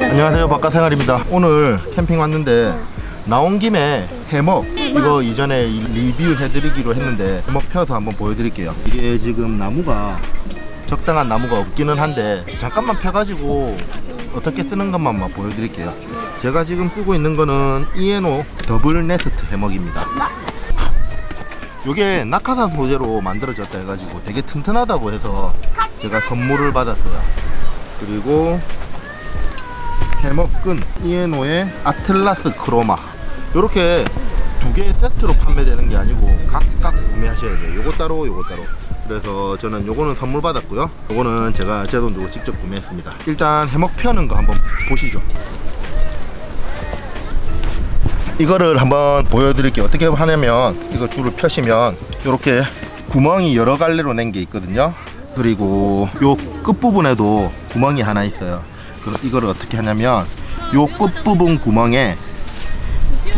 안녕하세요. 바깥생활입니다. 오늘 캠핑 왔는데 나온 김에 해먹. 이거 이전에 리뷰 해드리기로 했는데 해먹 펴서 한번 보여드릴게요. 이게 지금 나무가 적당한 나무가 없기는 한데 잠깐만 펴가지고 어떻게 쓰는 것만 보여드릴게요. 제가 지금 쓰고 있는 거는 이에노 더블 네스트 해먹입니다. 요게 낙하산 소재로 만들어졌다 해가지고 되게 튼튼하다고 해서 제가 선물을 받았어요 그리고 해먹끈 이에노의 아틀라스 크로마. 이렇게 두개 세트로 판매되는 게 아니고 각각 구매하셔야 돼요. 요거 따로 요거 따로. 그래서 저는 요거는 선물 받았고요. 요거는 제가 제 돈 주고 직접 구매했습니다. 일단 해먹 펴는 거 한번 보시죠. 이거를 한번 보여드릴게요. 어떻게 하냐면 이거 줄을 펴시면 이렇게 구멍이 여러 갈래로 낸 게 있거든요 그리고 요 끝부분에도 구멍이 하나 있어요 이거를 어떻게 하냐면 요 끝부분 구멍에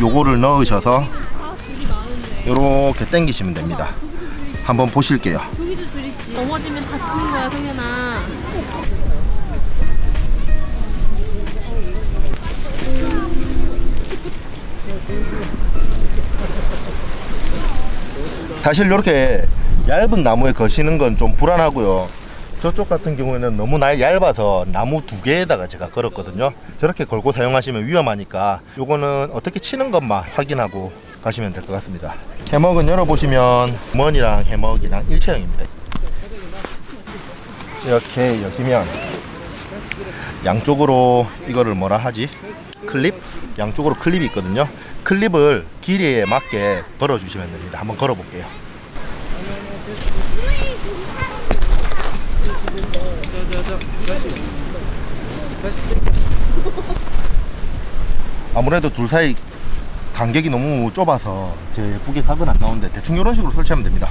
요거를 넣으셔서 요렇게 당기시면 됩니다 한번 보실게요 줄. 넘어지면 다치는 거야, 성현아. 사실 이렇게 얇은 나무에 거시는 건 좀 불안하고요. 저쪽 같은 경우에는 너무 날 얇아서 나무 두 개에다가 제가 걸었거든요. 저렇게 걸고 사용하시면 위험하니까 요거는 어떻게 치는 것만 확인하고 가시면 될 것 같습니다. 해먹은 열어보시면 머니랑 해먹이랑 일체형입니다. 이렇게 여시면 양쪽으로 이거를 뭐라 하지? 클립? 양쪽으로 클립이 있거든요. 클립을 길이에 맞게 걸어주시면 됩니다. 한번 걸어볼게요. 아무래도 둘 사이 간격이 너무 좁아서 제 예쁘게 각은 안 나오는데 대충 이런 식으로 설치하면 됩니다.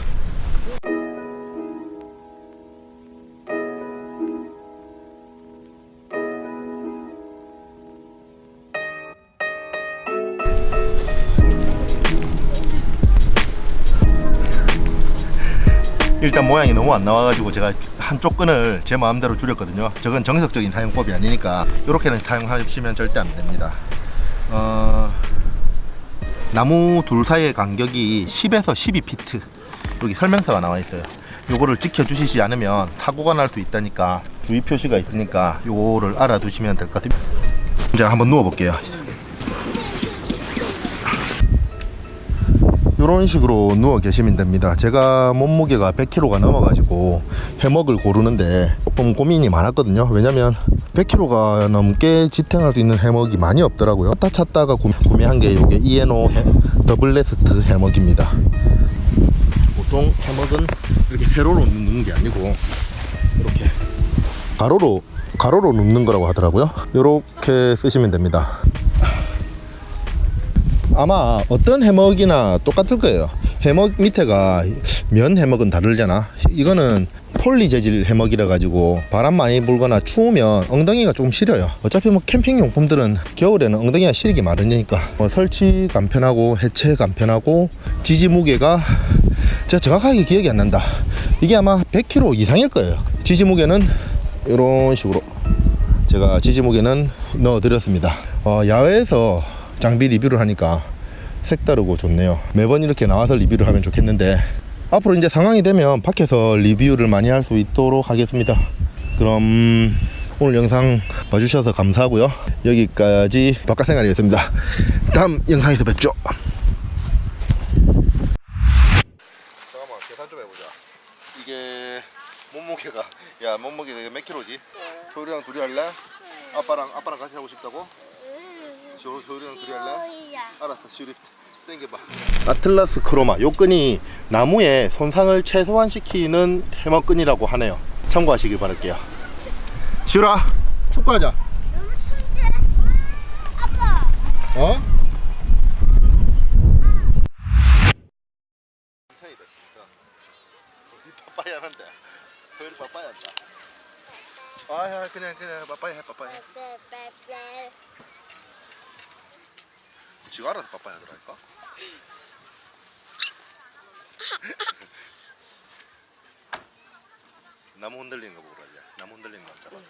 일단 모양이 너무 안 나와가지고 제가 한쪽 끈을 제 마음대로 줄였거든요. 저건 정석적인 사용법이 아니니까 이렇게는 사용하시면 절대 안 됩니다. 어, 나무 둘 사이의 간격이 10에서 12피트 여기 설명서가 나와 있어요. 요거를 지켜주시지 않으면 사고가 날 수 있다니까 주의 표시가 있으니까 요거를 알아두시면 될 것 같아요. 제가 한번 누워볼게요. 이런 식으로 누워 계시면 됩니다. 제가 몸무게가 100kg가 넘어가지고 해먹을 고르는데 조금 고민이 많았거든요. 왜냐면 100kg가 넘게 지탱할 수 있는 해먹이 많이 없더라고요. 찾다 찾다가 구- 구매한 게 이게 해- 더블레스트 해먹입니다. 보통 해먹은 이렇게 세로로 눕는 게 아니고 이렇게 가로로 가로로 눕는 거라고 하더라고요. 이렇게 쓰시면 됩니다. 아마 어떤 해먹이나 똑같을 거예요. 해먹 밑에가 면 해먹은 다르잖아. 이거는 폴리 재질 해먹이라 가지고 바람 많이 불거나 추우면 엉덩이가 조금 시려요. 어차피 뭐 캠핑 용품들은 겨울에는 엉덩이가 시리기 마련이니까 뭐 설치 간편하고 해체 간편하고 지지 무게가 제가 정확하게 기억이 안 난다. 이게 아마 100kg 이상일 거예요. 지지 무게는 이런 식으로 제가 지지 무게는 넣어드렸습니다. 어, 야외에서 장비 리뷰를 하니까 색다르고 좋네요. 매번 이렇게 나와서 리뷰를 하면 좋겠는데 앞으로 이제 상황이 되면 밖에서 리뷰를 많이 할 수 있도록 하겠습니다. 그럼 오늘 영상 봐주셔서 감사하고요. 여기까지 바깥생활이었습니다. 다음 영상에서 뵙죠. 잠깐만 계산 좀 해보자. 이게 몸무게가 야 몸무게가 몇 킬로지? 소율이랑 둘이 할래? 아빠랑 아빠랑 같이 하고 싶다고? 소, 소율이랑 둘이 할래? 알았어 시리. 땡겨봐. 아틀라스 크로마 요 끈이 나무에 손상을 최소화시키는 해머끈이라고 하네요. 참고하시길 바랄게요. 시우라 축구하자. 어? 천천히다 진짜 우리 빠빠이 하는데. 소율이 빠빠이 한다. 아 그냥 그냥 빠빠이 해 빠빠이 해 지가 알아서 빠빠이 하더라니까? 나무 흔들리는 거 보고 그러지. 나무 흔들리는 거안 잡아